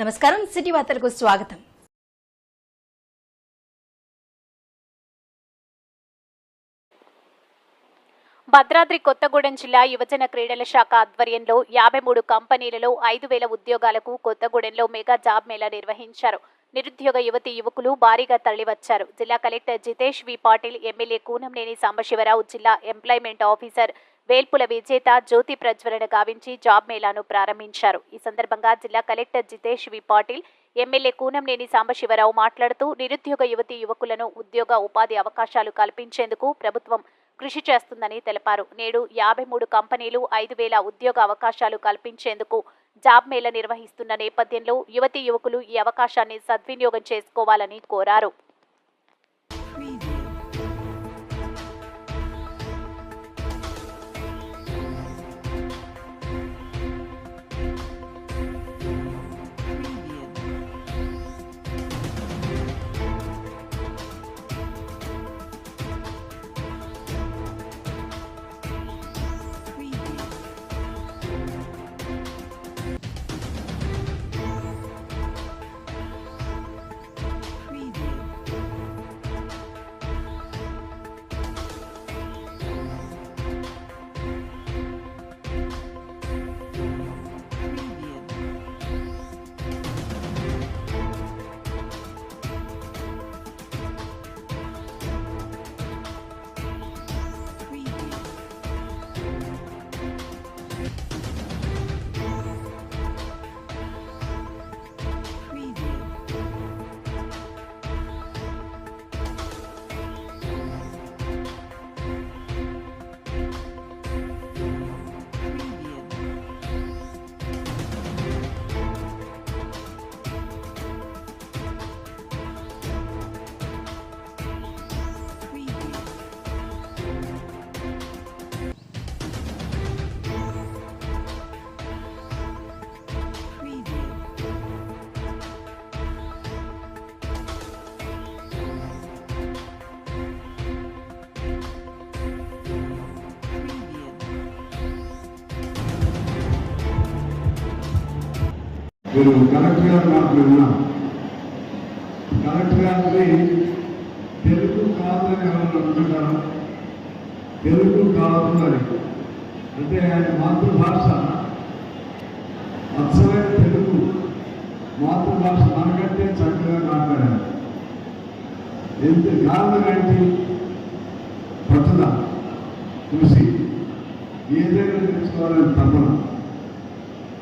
నమస్కారం సిటీ వార్తలకు స్వాగతం. భద్రాద్రి కొత్తగూడెం జిల్లా యువజన క్రీడల శాఖ ఆధ్వర్యంలో యాభై మూడు కంపెనీలలో ఐదు వేల ఉద్యోగాలకు కొత్తగూడెంలో మెగా జాబ్ మేళా నిర్వహించారు. నిరుద్యోగ యువతి యువకులు భారీగా తరలివచ్చారు. జిల్లా collector Jitesh V. Patil MLA Kunamneni Sambasiva Rao జిల్లా ఎంప్లాయ్మెంట్ ఆఫీసర్ వేల్పుల విజేత జ్యోతి ప్రజ్వలన గావించి జాబ్ మేళాను ప్రారంభించారు. ఈ సందర్భంగా జిల్లా collector Jitesh V. Patil MLA Kunamneni Sambasiva Rao మాట్లాడుతూ నిరుద్యోగ యువతి యువకులను ఉద్యోగ ఉపాధి అవకాశాలు కల్పించేందుకు ప్రభుత్వం కృషి చేస్తుందని తెలిపారు. నేడు యాభై మూడు కంపెనీలు ఐదు వేల ఉద్యోగ అవకాశాలు కల్పించేందుకు జాబ్ మేళ నిర్వహిస్తున్న నేపథ్యంలో యువతి యువకులు ఈ అవకాశాన్ని సద్వినియోగం చేసుకోవాలని కోరారు. మీరు కలెక్టర్ గారు మాట్లాడినా కలెక్టర్ గారిని తెలుగు కాదని అని ఎవరు అనుకుంటారు? తెలుగు కాదు అని. అంటే ఆయన మాతృభాష అచ్చమైన తెలుగు. మాతృభాష మనకంటే చక్కగా మాట్లాడారు. ఎంత కారణం ఏంటి? పట్టుదల కృషి. ఏదైనా తెలుసుకోవాలని తపన.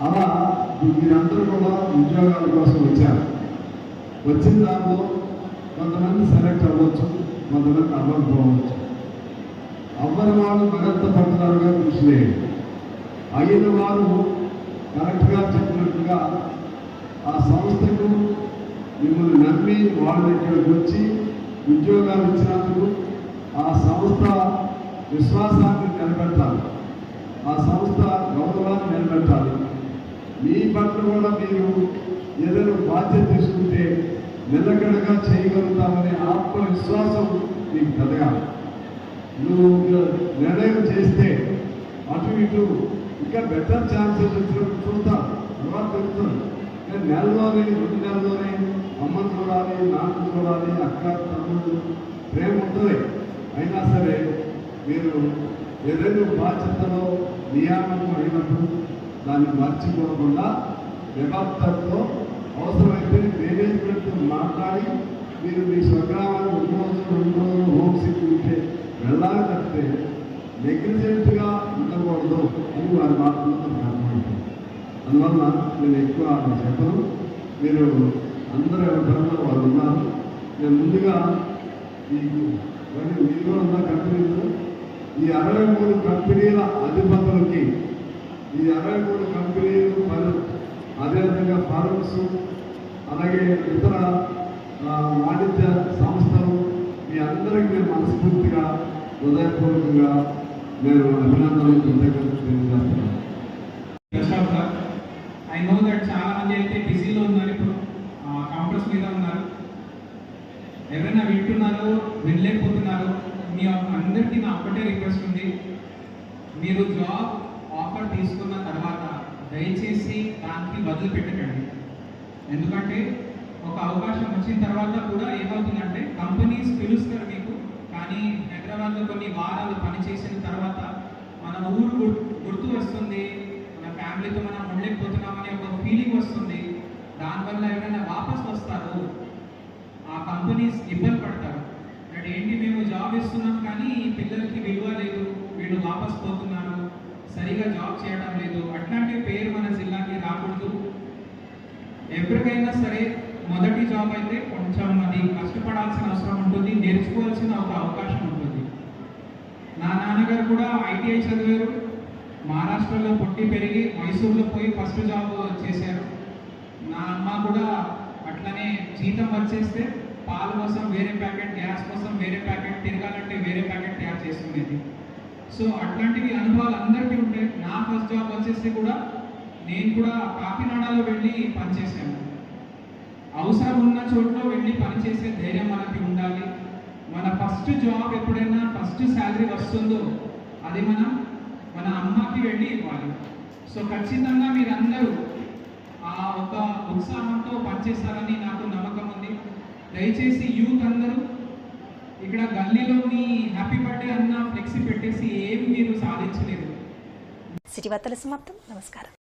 అలా మీరందరూ కూడా ఉద్యోగాల కోసం వచ్చారు. వచ్చిన దాంట్లో కొంతమంది సెలెక్ట్ అవ్వచ్చు కొంతమంది అవ్వకపోవచ్చు. అవ్వని వాళ్ళు మరింత పట్టుదలగా కృషి చేయండి. అయిన వారు కరెక్ట్గా చెప్పినట్టుగా ఆ సంస్థకు మిమ్మల్ని నమ్మి వాళ్ళ దగ్గరకు వచ్చి ఉద్యోగాలు ఇచ్చినందుకు ఆ సంస్థ విశ్వాసాన్ని నిలబెట్టాలి. ఆ సంస్థ గౌరవాన్ని నిలబెట్టాలి. మీ పట్ల కూడా మీరు ఏదైనా బాధ్యత తీసుకుంటే నిలకడగా చేయగలుగుతామనే ఆత్మవిశ్వాసం మీకు కలగాలి. నువ్వు నిర్ణయం చేస్తే అటు ఇటు ఇంకా బెటర్ ఛాన్సెస్ వచ్చినప్పుడు చూస్తాం తర్వాత తెలుస్తుంది. నేను నెలలోనే రెండు నెలలోనే అమ్మను చూడాలి నాన్న చూడాలి అక్క తమ్ముడు ప్రేమ ఉంటుంది. అయినా సరే మీరు ఏదైనా బాధ్యతలో నియామకం అయినప్పుడు దాన్ని మర్చిపోకుండా నిబద్ధతతో అవసరమైతే మేనేజ్మెంట్ మాట్లాడి మీరు మీ స్వగ్రామాన్ని రెండు రోజులు రెండు రోజులు హోమ్ సిక్ ఉంటే వెళ్ళాలి తప్పితే నెగ్లిజెంట్గా ఉండకూడదు అని వారి మాటలు అర్థమైంది అందువల్ల నేను ఎక్కువ చెప్పను. మీరు అందరూ ఎవరిలో వాళ్ళు ఉన్నారు. నేను ముందుగా మీకు మీరు కూడా ఉన్న కంపెనీలు. ఈ అరవై మూడు కంపెనీల అధిపతులకి ఈ అరవై మూడు కంపెనీలు పలు అదేవిధంగా ఫార్మ్స్ అలాగే ఇతర వాణిజ్య సంస్థలు మీ అందరికీ నేను మనస్ఫూర్తిగా హృదయపూర్వకంగా నేను అభినందనలు కృతజ్ఞతలు తెలియజేస్తున్నాను. ఐ నో దట్ చాలా మంది అయితే బిజీలో ఉన్నారు ఇప్పుడు. కాంప్లెక్స్ మీద ఉన్నారు. ఎవరైనా వింటున్నారు వినలేకపోతున్నారు మీ అందరికీ నా ఒకటే రిక్వెస్ట్ ఉంది. మీరు జాబ్ ఆఫర్ తీసుకున్న తర్వాత దయచేసి దానికి బదులు పెట్టకండి. ఎందుకంటే ఒక అవకాశం వచ్చిన తర్వాత కూడా ఏమవుతుందంటే కంపెనీస్ పిలుస్తారు మీకు కానీ హైదరాబాద్లో కొన్ని వారాలు పనిచేసిన తర్వాత మన ఊరు గుర్తు వస్తుంది మన ఫ్యామిలీతో మనం ఉండలేకపోతున్నామనే ఒక ఫీలింగ్ వస్తుంది. దానివల్ల ఎవరైనా వాపస్ వస్తారు ఆ కంపెనీస్ ఇబ్బంది పడతారు. అంటే ఏంటి మేము జాబ్ ఇస్తున్నాం కానీ ఈ పిల్లలకి విలువ లేదు వీళ్ళు వాపస్ పోతున్నారు. సరిగా జాబ్ చేయడం లేదు. అట్లాంటి పేరు మన జిల్లాకి రాకూడదు. ఎవరికైనా సరే మొదటి జాబ్ అయితే కొంచెం అది కష్టపడాల్సిన అవసరం ఉంటుంది నేర్చుకోవాల్సిన ఒక అవకాశం ఉంటుంది. నా నాన్నగారు కూడా ఐటీఐ చదివారు. మహారాష్ట్రలో పుట్టి పెరిగి మైసూర్లో పోయి ఫస్ట్ జాబ్ చేశారు. నా అమ్మ కూడా అట్లనే జీతం వచ్చేస్తే పాల కోసం వేరే ప్యాకెట్ గ్యాస్ కోసం వేరే ప్యాకెట్ తిరగాలంటే వేరే ప్యాకెట్ తయారు చేస్తుండేది. సో అట్లాంటివి అనుభవాలు అందరికీ ఉంటాయి నా ఫస్ట్ జాబ్ వచ్చేసి కూడా నేను కూడా కాకినాడలో వెళ్ళి పనిచేశాను. అవసరం ఉన్న చోట్ల వెళ్ళి పనిచేసే ధైర్యం మనకి ఉండాలి. మన ఫస్ట్ జాబ్ ఎప్పుడైనా ఫస్ట్ శాలరీ వస్తుందో అది మనం మన అమ్మకి వెళ్ళి ఇవ్వాలి. సో ఖచ్చితంగా మీరందరూ ఆ ఒక ఉత్సాహంతో పనిచేస్తారని నాకు నమ్మకం ఉంది. దయచేసి యూత్ అందరూ ఇక్కడ గల్లీలోని హ్యాపీ బర్త్డే అన్న ఫ్లెక్సీ పెట్టేసి ఏం మీరు సాధించలేదు. సిటీ వార్తల సమాప్తం. నమస్కారం.